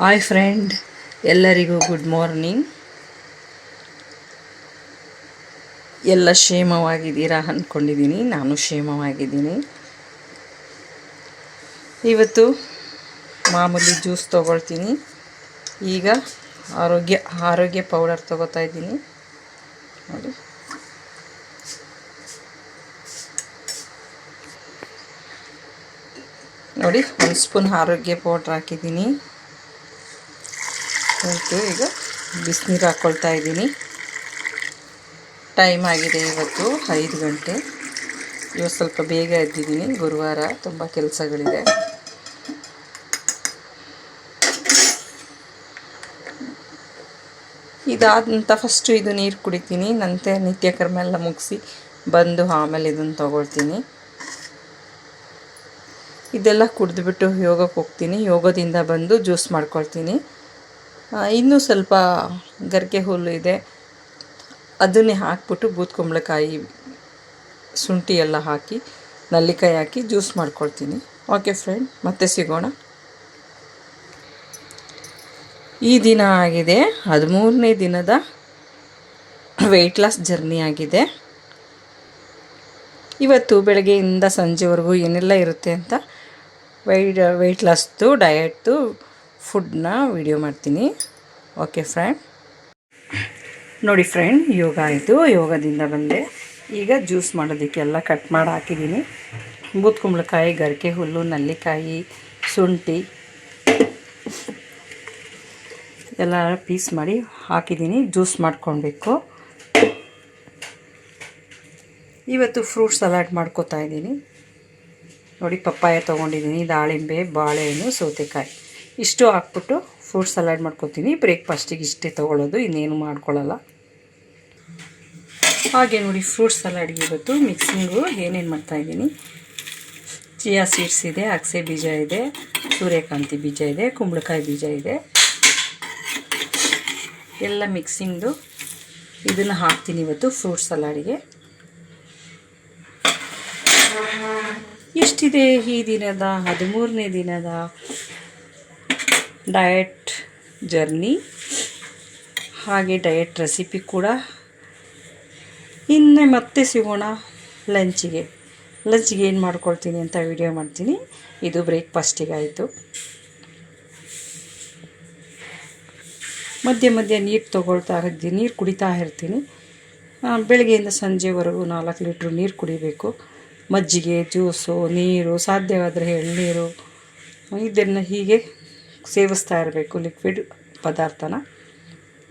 Hi friend ಎಲ್ಲರಿಗೂ good morning ಎಲ್ಲ ಕ್ಷೇಮವಾಗಿದ್ದೀರಾ ಅಂದ್ಕೊಂಡಿದ್ದೀನಿ ನಾನು ಕ್ಷೇಮವಾಗಿದ್ದೀನಿ. ಇವತ್ತು ಮಾಮೂಲಿ ಜ್ಯೂಸ್ ತೊಗೊಳ್ತೀನಿ. ಈಗ ಆರೋಗ್ಯ ಆರೋಗ್ಯ ಪೌಡರ್ ತೊಗೋತಾ ಇದ್ದೀನಿ. ನೋಡಿ. ನೋಡಿ, ಒಂದು ಸ್ಪೂನ್ ಆರೋಗ್ಯ ಪೌಡ್ರ್ ಹಾಕಿದ್ದೀನಿ. ಆಯಿತು ಈಗ ಬಿಸಿನೀರು ಹಾಕ್ಕೊಳ್ತಾ ಇದ್ದೀನಿ. ಟೈಮ್ ಆಗಿದೆ ಇವತ್ತು ಐದು ಗಂಟೆ. ಇವತ್ತು ಸ್ವಲ್ಪ ಬೇಗ ಎದ್ದಿದ್ದೀನಿ. ಗುರುವಾರ ತುಂಬ ಕೆಲಸಗಳಿದೆ. ಇದಾದಂಥ ಫಸ್ಟು ಇದು ನೀರು ಕುಡಿತೀನಿ. ನಂತರ ನಿತ್ಯ ಕರ್ಮ ಎಲ್ಲ ಮುಗಿಸಿ ಬಂದು ಆಮೇಲೆ ಇದನ್ನು ತೊಗೊಳ್ತೀನಿ. ಇದೆಲ್ಲ ಕುಡಿದ್ಬಿಟ್ಟು ಯೋಗಕ್ಕೆ ಹೋಗ್ತೀನಿ. ಯೋಗದಿಂದ ಬಂದು ಜ್ಯೂಸ್ ಮಾಡ್ಕೊಳ್ತೀನಿ. ಇನ್ನೂ ಸ್ವಲ್ಪ ಗರಿಕೆ ಹುಲ್ಲು ಇದೆ. ಅದನ್ನೇ ಹಾಕ್ಬಿಟ್ಟು ಬೂತ್ಕುಂಬಳಕಾಯಿ ಶುಂಠಿ ಎಲ್ಲ ಹಾಕಿ, ನಲ್ಲಿಕಾಯಿ ಹಾಕಿ ಜ್ಯೂಸ್ ಮಾಡ್ಕೊಳ್ತೀನಿ. ಓಕೆ ಫ್ರೆಂಡ್, ಮತ್ತೆ ಸಿಗೋಣ. ಈ ದಿನ ಆಗಿದೆ, ಹದಿಮೂರನೇ ದಿನದ ವೆಯ್ಟ್ ಲಾಸ್ ಜರ್ನಿ ಆಗಿದೆ. ಇವತ್ತು ಬೆಳಗ್ಗೆಯಿಂದ ಸಂಜೆವರೆಗೂ ಏನೆಲ್ಲ ಇರುತ್ತೆ ಅಂತ ವೆಯ್ಟ್ ವೆಯ್ಟ್ ಲಾಸ್ದು ಡಯಟ್ದು ಫುಡ್ನ ವಿಡಿಯೋ ಮಾಡ್ತೀನಿ. ಓಕೆ ಫ್ರೆಂಡ್ ನೋಡಿ ಫ್ರೆಂಡ್ ಯೋಗ ಆಯಿತು. ಯೋಗದಿಂದ ಬಂದೆ. ಈಗ ಜ್ಯೂಸ್ ಮಾಡೋದಕ್ಕೆಲ್ಲ ಕಟ್ ಮಾಡಿ ಹಾಕಿದ್ದೀನಿ. ಬೂತ್ಕುಂಬಳಕಾಯಿ, ಗರಿಕೆ ಹುಲ್ಲು, ನಲ್ಲಿಕಾಯಿ, ಶುಂಠಿ ಎಲ್ಲ ಪೀಸ್ ಮಾಡಿ ಹಾಕಿದ್ದೀನಿ. ಜ್ಯೂಸ್ ಮಾಡ್ಕೊಳ್ಬೇಕು. ಇವತ್ತು ಫ್ರೂಟ್ ಸಲಾಡ್ ಮಾಡ್ಕೋತಾ ಇದ್ದೀನಿ. ನೋಡಿ, ಪಪ್ಪಾಯ ತೊಗೊಂಡಿದ್ದೀನಿ. ದಾಳಿಂಬೆ, ಬಾಳೆಹಣ್ಣು, ಸೌತೆಕಾಯಿ. ಇಷ್ಟು ಹಾಕ್ಬಿಟ್ಟು ಫ್ರೂಟ್ ಸಲಾಡ್ ಮಾಡ್ಕೊತೀನಿ ಬ್ರೇಕ್ಫಾಸ್ಟಿಗೆ ಇಷ್ಟೇ ತೊಗೊಳ್ಳೋದು, ಇನ್ನೇನು ಮಾಡ್ಕೊಳ್ಳಲ್ಲ. ಹಾಗೆ ನೋಡಿ, ಫ್ರೂಟ್ ಸಲಾಡ್ಗೆ ಇವತ್ತು ಮಿಕ್ಸಿಂಗು ಏನೇನು ಮಾಡ್ತಾಯಿದ್ದೀನಿ ಚಿಯಾ ಸೀಡ್ಸ್ ಇದೆ ಅಗಸೆ ಬೀಜ ಇದೆ, ಸೂರ್ಯಕಾಂತಿ ಬೀಜ ಇದೆ, ಕುಂಬಳಕಾಯಿ ಬೀಜ ಇದೆ. ಎಲ್ಲ ಮಿಕ್ಸಿಂಗ್ದು ಇದನ್ನು ಹಾಕ್ತೀನಿ ಇವತ್ತು ಫ್ರೂಟ್ ಸಲಾಡಿಗೆ. ಎಷ್ಟಿದೆ ಈ ದಿನದ? ಹದಿಮೂರನೇ ದಿನದ? ಡಯಟ್ ಜರ್ನಿ, ಹಾಗೆ ಡಯಟ್ ರೆಸಿಪಿ ಕೂಡ. ಇನ್ನೇ ಮತ್ತೆ ಸಿಗೋಣ ಲಂಚಿಗೆ. ಲಂಚ್ಗೆ ಏನು ಮಾಡ್ಕೊಳ್ತೀನಿ ಅಂತ ವಿಡಿಯೋ ಮಾಡ್ತೀನಿ. ಇದು ಬ್ರೇಕ್ಫಾಸ್ಟಿಗಾಯಿತು. ಮಧ್ಯೆ ಮಧ್ಯೆ ನೀರು ತೊಗೊಳ್ತಾ ಇರ್ತೀನಿ, ನೀರು ಕುಡಿತಾ ಇರ್ತೀನಿ. ಬೆಳಗ್ಗೆಯಿಂದ ಸಂಜೆವರೆಗೂ ನಾಲ್ಕು ಲೀಟ್ರ್ ನೀರು ಕುಡಿಬೇಕು. ಮಜ್ಜಿಗೆ, ಜ್ಯೂಸು, ನೀರು, ಸಾಧ್ಯವಾದರೆ ಎಳ್ನೀರು ಇದನ್ನು ಹೀಗೆ ಸೇವಿಸ್ತಾ ಇರಬೇಕು ಲಿಕ್ವಿಡ್ ಪದಾರ್ಥನ.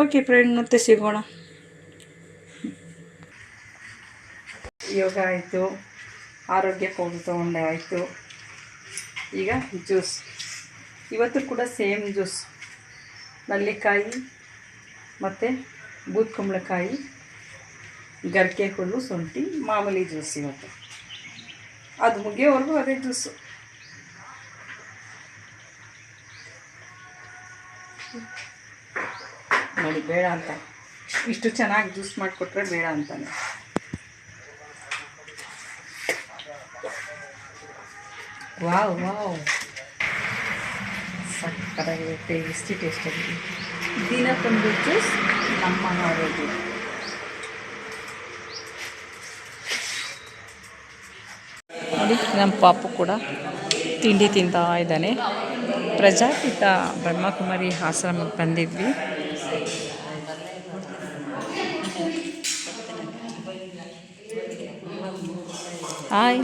ಓಕೆ ಫ್ರೆಂಡ್ ಮತ್ತೆ ಸಿಗೋಣ. ಯೋಗ ಆಯಿತು, ಆರೋಗ್ಯ ಪೌಡ್ರ್ ತೊಗೊಂಡೆ, ಆಯಿತು. ಈಗ ಜ್ಯೂಸ್ ಇವತ್ತು ಕೂಡ ಸೇಮ್ ಜ್ಯೂಸ್ ನಲ್ಲಿಕಾಯಿ ಮತ್ತು ಬೂದ್ ಕುಂಬಳಕಾಯಿ ಗರಿಕೆ ಹುಲ್ಲು ಶುಂಠಿ ಮಾಮೂಲಿ ಜ್ಯೂಸ್ ಇವತ್ತು. ಅದು ಮುಗಿಯೋವರೆಗೂ ಅದೇ ಜ್ಯೂಸು ನೋಡಿ ಬೇಡ ಅಂತ. ಇಷ್ಟು ಚೆನ್ನಾಗಿ ಜ್ಯೂಸ್ ಮಾಡಿಕೊಟ್ರೆ ಬೇಡ ಅಂತಾನೆ. Wow wow. ಸಕ್ಕತ್ತಾಗಿದೆ ಟೇಸ್ಟಿ ಆಗಿದೆ. ದಿನಕ್ಕೊಂದು ಜ್ಯೂಸ್ ನಮ್ಮ ಆರೋಗ್ಯ ನಮ್ಮ ಪಾಪು ಕೂಡ ತಿಂಡಿ ತಿಂತಾ ಇದ್ದಾನೆ. ಪ್ರಜಾಪಿತ ಬ್ರಹ್ಮಕುಮಾರಿ ಆಶ್ರಮಕ್ಕೆ ಬಂದಿದ್ವಿ. ಹಾಯ್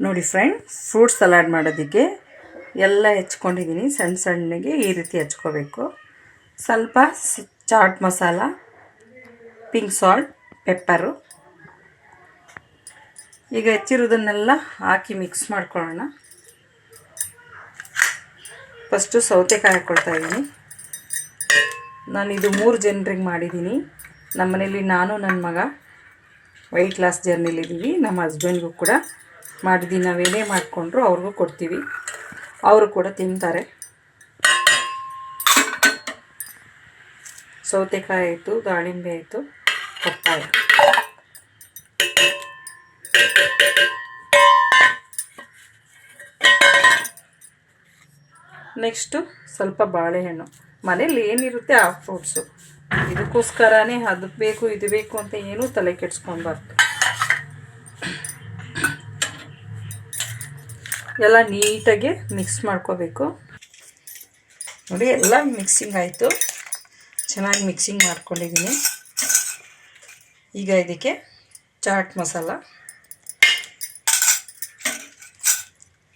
ನೋಡಿ ಫ್ರೆಂಡ್ಸ್ ಫ್ರೂಟ್ ಸಲಾಡ್ ಮಾಡೋದಕ್ಕೆ ಎಲ್ಲ ಹೆಚ್ಕೊಂಡಿದ್ದೀನಿ ಸಣ್ಣ ಸಣ್ಣಗೆ ಈ ರೀತಿ ಹೆಚ್ಕೋಬೇಕು. ಸ್ವಲ್ಪ chaat masala pink salt pepper ಈಗ ಹೆಚ್ಚಿರೋದನ್ನೆಲ್ಲ ಹಾಕಿ ಮಿಕ್ಸ್ ಮಾಡ್ಕೊಳ್ಳೋಣ. ಫಸ್ಟು ಸೌತೆಕಾಯಿ ಹಾಕ್ಕೊಳ್ತಾ ಇದ್ದೀನಿ ನಾನು ಇದು ಮೂರು ಜನರಿಗೆ ಮಾಡಿದ್ದೀನಿ ನಮ್ಮ ಮನೇಲಿ ನಾನು ನನ್ನ ಮಗ ವೈಟ್ ಲಾಸ್ ಜರ್ನಿಲಿದ್ದೀವಿ ನಮ್ಮ ಹಸ್ಬೆಂಡ್ಗೂ ಕೂಡ ಮಾಡಿದ್ವಿ. ನಾವೇನೇ ಮಾಡಿಕೊಂಡ್ರು ಅವ್ರಿಗೂ ಕೊಡ್ತೀವಿ. ಅವರು ಕೂಡ ತಿಂತಾರೆ. ಸೌತೆಕಾಯಿ ಆಯಿತು, ದಾಳಿಂಬೆ ಆಯಿತು, ಪಪ್ಪಾಯ. ನೆಕ್ಸ್ಟು ಸ್ವಲ್ಪ ಬಾಳೆಹಣ್ಣು. ಮನೇಲಿ ಏನಿರುತ್ತೆ ಆ ಫ್ರೂಟ್ಸು ಇದಕ್ಕೋಸ್ಕರನೇ ಅದು ಬೇಕು, ಇದು ಬೇಕು ಅಂತ ಏನೂ ತಲೆ ಕೆಡ್ಸ್ಕೊಬಾರ್ದು. ಎಲ್ಲ ನೀಟಾಗಿ ಮಿಕ್ಸ್ ಮಾಡ್ಕೋಬೇಕು. ನೋಡಿ, ಎಲ್ಲ ಮಿಕ್ಸಿಂಗ್ ಆಯಿತು. ಚೆನ್ನಾಗಿ ಮಿಕ್ಸಿಂಗ್ ಮಾಡ್ಕೊಂಡಿದ್ದೀನಿ. ಈಗ ಇದಕ್ಕೆ ಚಾಟ್ ಮಸಾಲ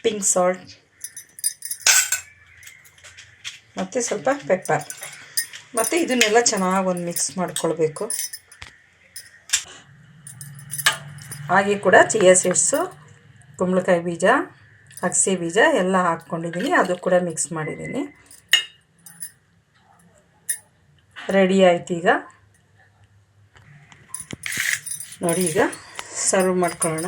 ಪಿಂಕ್ ಸಾಲ್ಟ್ ಮತ್ತು ಸ್ವಲ್ಪ ಪೆಪ್ಪರ್ ಮತ್ತು ಇದನ್ನೆಲ್ಲ ಚೆನ್ನಾಗಿ ಒಂದು ಮಿಕ್ಸ್ ಮಾಡ್ಕೊಳ್ಬೇಕು. ಹಾಗೆ ಕೂಡ ಚಿಯಾ ಸೀಡ್ಸು, ಕುಂಬಳಕಾಯಿ ಬೀಜ, ಅಗಸೆ ಬೀಜ ಎಲ್ಲ ಹಾಕ್ಕೊಂಡಿದ್ದೀನಿ ಅದು ಕೂಡ ಮಿಕ್ಸ್ ಮಾಡಿದ್ದೀನಿ ರೆಡಿ ಆಯ್ತು ಈಗ. ನೋಡಿ ಈಗ ಸರ್ವ್ ಮಾಡ್ಕೊಳ್ಳೋಣ.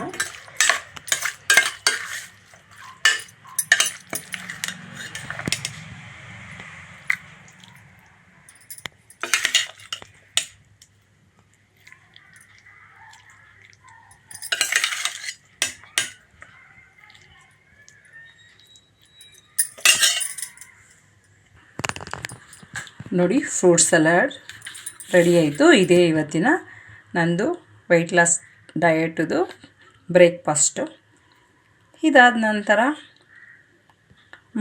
ನೋಡಿ ಫ್ರೂಟ್ ಸಲಾಡ್ ರೆಡಿ ಆಯಿತು. ಇದೇ ಇವತ್ತಿನ ನಂದು ವೆಯ್ಟ್ ಲಾಸ್ ಡಯಟದು ಬ್ರೇಕ್ಫಾಸ್ಟು ಇದಾದ ನಂತರ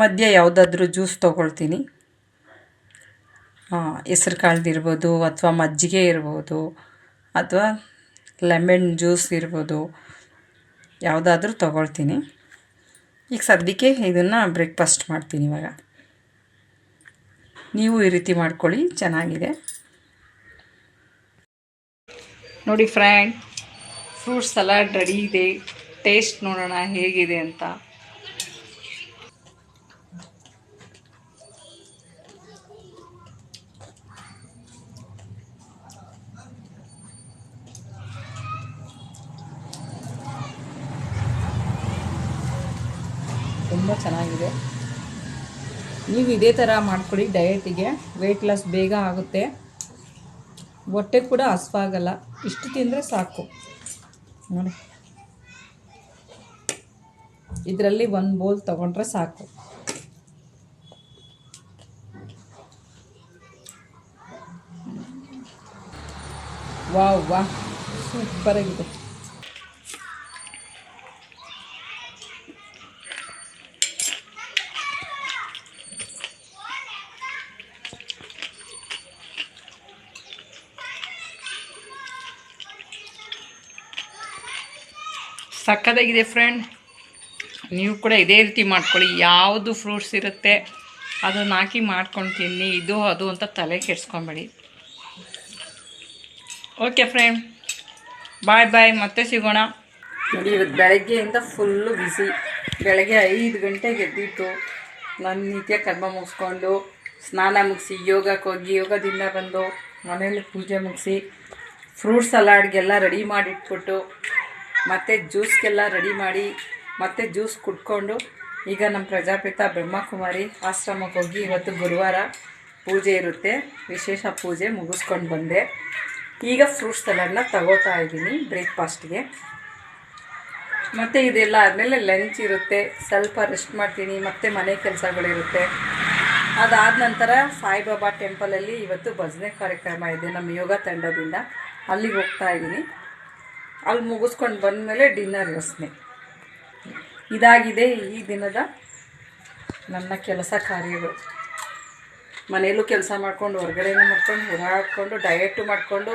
ಮಧ್ಯ ಯಾವುದಾದ್ರೂ ಜ್ಯೂಸ್ ತೊಗೊಳ್ತೀನಿ. ಹೆಸ್ರು ಕಾಳ್ದಿರ್ಬೋದು ಅಥವಾ ಮಜ್ಜಿಗೆ ಇರ್ಬೋದು ಅಥವಾ ಲೆಮನ್ ಜ್ಯೂಸ್ ಇರ್ಬೋದು ಯಾವುದಾದ್ರೂ ತೊಗೊಳ್ತೀನಿ. ಈಗ ಸದ್ಯಕ್ಕೆ ಇದನ್ನು ಬ್ರೇಕ್ಫಾಸ್ಟ್ ಮಾಡ್ತೀನಿ ಇವಾಗ. ನೀವು ಈ ರೀತಿ ಮಾಡ್ಕೊಳ್ಳಿ, ಚೆನ್ನಾಗಿದೆ. ನೋಡಿ ಫ್ರೆಂಡ್, ಫ್ರೂಟ್ ಸಲಾಡ್ ರೆಡಿ ಇದೆ. ಟೇಸ್ಟ್ ನೋಡೋಣ ಹೇಗಿದೆ ಅಂತ. ತುಂಬ ಚೆನ್ನಾಗಿದೆ. ನೀವು ಇದೇ ಥರ ಮಾಡ್ಕೊಳ್ಳಿ ಡಯಟಿಗೆ ವೆಯ್ಟ್ ಲಾಸ್ ಬೇಗ ಆಗುತ್ತೆ. ಹೊಟ್ಟೆ ಕೂಡ ಹಸ್ವಾಗಲ್ಲ ಇಷ್ಟು ತಿಂದರೆ ಸಾಕು. ನೋಡಿ. ಇದರಲ್ಲಿ ಒಂದು ಬೋಲ್ ತಗೊಂಡ್ರೆ ಸಾಕು. ವಾವ್ ವಾಹ್ ಸೂಪರಾಗಿದೆ ಸಕ್ಕದಾಗಿದೆ ಫ್ರೆಂಡ್ ನೀವು ಕೂಡ ಇದೇ ರೀತಿ ಮಾಡ್ಕೊಳ್ಳಿ. ಯಾವುದು ಫ್ರೂಟ್ಸ್ ಇರುತ್ತೆ, ಅದನ್ನು ಹಾಕಿ ಮಾಡ್ಕೊಂಡು ತಿನ್ನಿ. ಇದು, ಅದು ಅಂತ ತಲೆ ಕೆಡ್ಸ್ಕೊಬೇಡಿ. ಓಕೆ ಫ್ರೆಂಡ್ ಬಾಯ್ ಬಾಯ್ ಮತ್ತೆ ಸಿಗೋಣ. ನೋಡಿ, ಇವತ್ತು ಬೆಳಗ್ಗೆಯಿಂದ ಫುಲ್ಲು ಬಿಸಿ ಬೆಳಗ್ಗೆ ಐದು ಗಂಟೆಗೆ ಎದ್ದಿತ್ತು ನನ್ನ ನಿತ್ಯ ಕರ್ಮ ಮುಗಿಸ್ಕೊಂಡು, ಸ್ನಾನ ಮುಗಿಸಿ, ಯೋಗಕ್ಕೆ ಹೋಗಿ, ಯೋಗದಿಂದ ಬಂದು ಮನೇಲಿ ಪೂಜೆ ಮುಗಿಸಿ ಫ್ರೂಟ್ಸ್ ಸಲಾಡ್ಗೆಲ್ಲ ರೆಡಿ ಮಾಡಿಟ್ಬಿಟ್ಟು ಮತ್ತು ಜ್ಯೂಸ್ಗೆಲ್ಲ ರೆಡಿ ಮಾಡಿ, ಮತ್ತೆ ಜ್ಯೂಸ್ ಕುಡ್ಕೊಂಡು, ಈಗ ನಮ್ಮ ಪ್ರಜಾಪಿತ ಬ್ರಹ್ಮಕುಮಾರಿ ಆಶ್ರಮಕ್ಕೆ ಹೋಗಿ ಇವತ್ತು ಗುರುವಾರ ಪೂಜೆ ಇರುತ್ತೆ. ವಿಶೇಷ ಪೂಜೆ ಮುಗಿಸ್ಕೊಂಡು ಬಂದೆ. ಈಗ ಫ್ರೂಟ್ಸ್ ಸಲಾಡ್ನ ತಗೋತಾ ಇದ್ದೀನಿ ಬ್ರೇಕ್ಫಾಸ್ಟ್ಗೆ ಮತ್ತು ಇದೆಲ್ಲ ಆದಮೇಲೆ ಲಂಚ್ ಇರುತ್ತೆ. ಸ್ವಲ್ಪ ರೆಸ್ಟ್ ಮಾಡ್ತೀನಿ, ಮತ್ತು ಮನೆ ಕೆಲಸಗಳಿರುತ್ತೆ. ಅದಾದ ನಂತರ ಸಾಯಿಬಾಬಾ ಟೆಂಪಲಲ್ಲಿ ಇವತ್ತು ಭಜನೆ ಕಾರ್ಯಕ್ರಮ ಇದೆ. ನಮ್ಮ ಯೋಗ ತಂಡದಿಂದ ಅಲ್ಲಿಗೆ ಹೋಗ್ತಾ ಇದ್ದೀನಿ. ಅಲ್ಲಿ ಮುಗಿಸ್ಕೊಂಡು ಬಂದಮೇಲೆ ಡಿನ್ನರ್ ಯೋಚನೆ. ಇದಾಗಿದೆ ಈ ದಿನದ ನನ್ನ ಕೆಲಸ ಕಾರ್ಯಗಳು. ಮನೆಯಲ್ಲೂ ಕೆಲಸ ಮಾಡ್ಕೊಂಡು, ಹೊರಗಡೆನೂ ಮಾಡ್ಕೊಂಡು, ಓಡಾಡಿಕೊಂಡು ಡಯಟು ಮಾಡಿಕೊಂಡು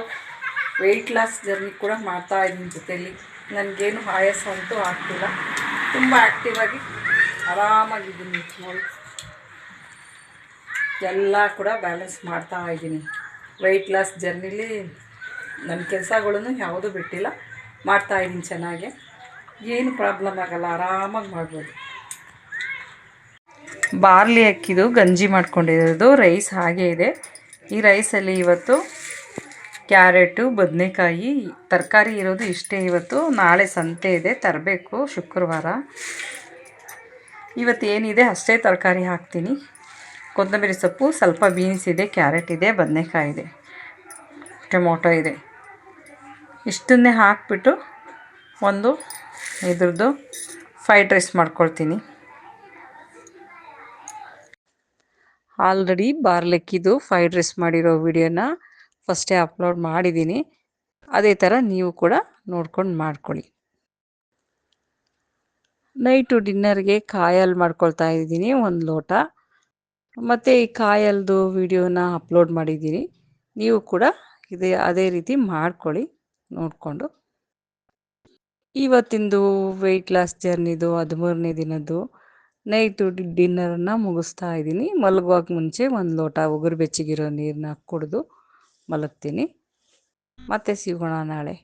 ವೆಯ್ಟ್ ಲಾಸ್ ಜರ್ನಿ ಕೂಡ ಮಾಡ್ತಾ ಇದ್ದೀನಿ ಜೊತೆಯಲ್ಲಿ ನನಗೇನು ಆಯಾಸ ಅಂತೂ ಆಗ್ತಿಲ್ಲ. ತುಂಬ ಆ್ಯಕ್ಟಿವಾಗಿ ಆರಾಮಾಗಿದ್ದೀನಿ ನೋಡಿ ಎಲ್ಲ ಕೂಡ ಬ್ಯಾಲೆನ್ಸ್ ಮಾಡ್ತಾ ಇದ್ದೀನಿ. ವೆಯ್ಟ್ ಲಾಸ್ ಜರ್ನಿಲಿ ನನ್ನ ಕೆಲಸಗಳನ್ನು ಯಾವುದೂ ಬಿಟ್ಟಿಲ್ಲ. ಮಾಡ್ತಾ ಇದ್ದೀನಿ ಚೆನ್ನಾಗೆ. ಏನು ಪ್ರಾಬ್ಲಮ್ ಆಗಲ್ಲ, ಆರಾಮಾಗಿ ಮಾಡ್ಬೋದು. ಬಾರ್ಲಿ ಅಕ್ಕಿದು ಗಂಜಿ ಮಾಡ್ಕೊಂಡಿರೋದು, ರೈಸ್ ಹಾಗೆ ಇದೆ. ಈ ರೈಸಲ್ಲಿ ಇವತ್ತು ಕ್ಯಾರೆಟು, ಬದನೆಕಾಯಿ, ತರಕಾರಿ ಇರೋದು ಇಷ್ಟೇ ಇವತ್ತು. ನಾಳೆ ಸಂತೆ ಇದೆ, ತರಬೇಕು ಶುಕ್ರವಾರ. ಇವತ್ತು ಏನಿದೆ, ಅಷ್ಟೇ ತರಕಾರಿ ಹಾಕ್ತೀನಿ. ಕೊತ್ತಂಬರಿ ಸೊಪ್ಪು, ಸ್ವಲ್ಪ ಬೀನ್ಸ್ ಇದೆ, ಕ್ಯಾರೆಟ್ ಇದೆ, ಬದನೆಕಾಯಿ ಇದೆ, ಟೊಮೊಟೊ ಇದೆ. ಇಷ್ಟನ್ನೇ ಹಾಕ್ಬಿಟ್ಟು ಒಂದು ಇದ್ರದ್ದು ಫ್ರೈಡ್ ರೈಸ್ ಮಾಡ್ಕೊಳ್ತೀನಿ. ಆಲ್ರೆಡಿ ಬಾರ್ಲೆಕ್ಕಿದು ಫ್ರೈಡ್ ರೈಸ್ ಮಾಡಿರೋ ವಿಡಿಯೋನ ಫಸ್ಟೇ ಅಪ್ಲೋಡ್ ಮಾಡಿದ್ದೀನಿ. ಅದೇ ಥರ ನೀವು ಕೂಡ ನೋಡ್ಕೊಂಡು ಮಾಡ್ಕೊಳ್ಳಿ. ನೈಟು ಡಿನ್ನರ್ಗೆ ಕಾಯಲ್ಲಿ ಮಾಡ್ಕೊಳ್ತಾ ಇದ್ದೀನಿ ಒಂದು ಲೋಟ. ಮತ್ತು ಈ ಕಾಯಲ್ದು ವಿಡಿಯೋನ ಅಪ್ಲೋಡ್ ಮಾಡಿದ್ದೀನಿ. ನೀವು ಕೂಡ ಇದೇ, ಅದೇ ರೀತಿ ಮಾಡ್ಕೊಳ್ಳಿ. ನೋಡಿಕೊಂಡು. ಇವತ್ತಿಂದು ವೆಯ್ಟ್ ಲಾಸ್ ಜರ್ನಿದು ಹದಿಮೂರನೇ ದಿನದ್ದು ನೈಟು ಡಿನ್ನರನ್ನ ಮುಗಿಸ್ತಾ ಇದ್ದೀನಿ. ಮಲಗುವಾಗ ಮುಂಚೆ ಒಂದು ಲೋಟ ಉಗುರು ಬೆಚ್ಚಗಿರೋ ನೀರನ್ನ ಕುಡಿದು ಮಲಗ್ತೀನಿ. ಮತ್ತೆ ಸಿಗೋಣ ನಾಳೆ.